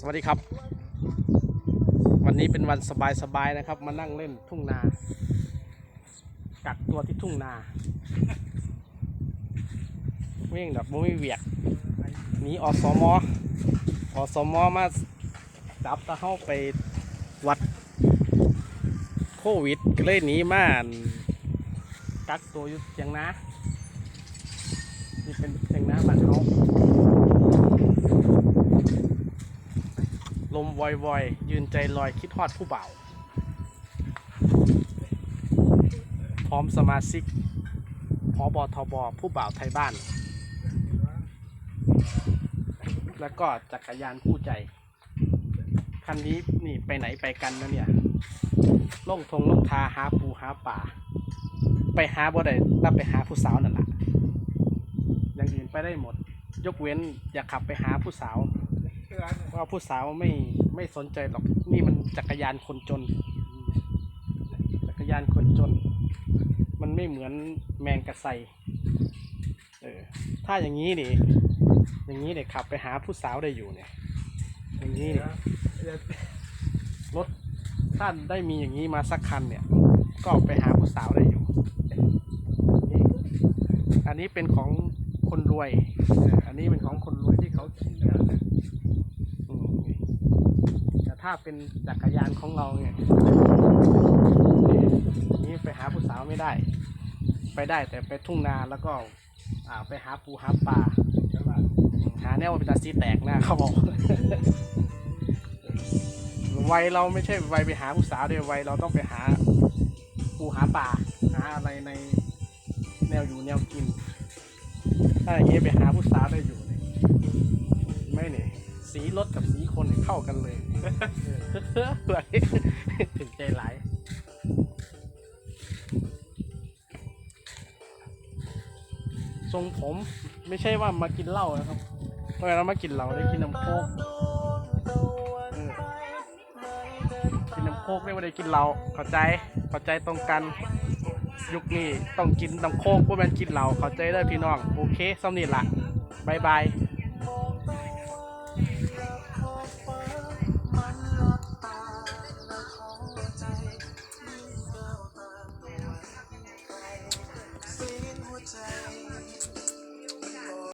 สวัสดีครับ วันนี้เป็นวันสบายๆนะครับ มานั่งเล่นทุ่งนา กักตัวที่ทุ่งนาเว่งแบบบ่มีเวียกหนีอสมออสมอมาจับตะเข้าไปวัดโควิดก็เลยหนีมากักตัวอยู่เทียงนานี่เป็นเทียงนาบ้านเขา ล มวอยๆยืนใจลอยคิดฮอดผู้เบาพร้อมสมาชิกพอบอทบผู้บ่าวไทยบ้าน แล้วก็จักรยานคู่ใจ คันนี้นี่ไปไหนไปกันนะเนี่ยล่องทงล่องทาหาปูหาป่า ไปหาบ่ได้ตับไปหาผู้สาวนั่นแหละอย่างอื่นไปได้หมด ยกเว้นอย่าขับไปหาผู้สาว ว่าผู้สาวไม่ไม่สนใจหรอกนี่มันจักรยานคนจน จักรยานคนจน มันไม่เหมือนแมงกระไซเออถ้าอย่างนี้นี่อย่างนี้เนี่ยขับไปหาผู้สาวได้อยู่เนี่ย อย่างนี้เนี่ยรถถ้านได้มีอย่างนี้มาสักคันเนี่ย ก็ไปหาผู้สาวได้อยู่นี่อันนี้เป็นของคนรวย อันนี้เป็นของคนรวยที่เขาขี่นะ แต่ถ้าเป็นจักรยานของเราเนี่ยนี่ไปหาผู้สาวไม่ได้ ไปได้แต่ไปทุ่งนาแล้วก็อ่าไปหาปูหาปลาหาแนวว่าเป็นตาซีแตกนะเขาบอกวัยเราไม่ใช่วัยไปหาผู้สาวเดียววัยเราต้องไปหาปูหาปลาหาอะไรในแนวอยู่แนวกินถ้าอย่างนี้ไปหาผู้สาวได้อยู่เนี่ยไม่เนี่ย สีรถกับสีคนเนี่ยเข้ากันเลยออเลถึงใจหลายทรงผมไม่ใช่ว่ามากินเหล้านะครับเวลามากินเหล้าได้กินน้ำโคกกินน้ำโคกได้ว่าได้กินเหล้าเข้าใจเข้าใจตรงกันยุคนี้ต้องกินน้ำโคกว่าแมันกินเหล้าเข้าใจได้พี่น้อง โอเคสำนีละบายบาย time.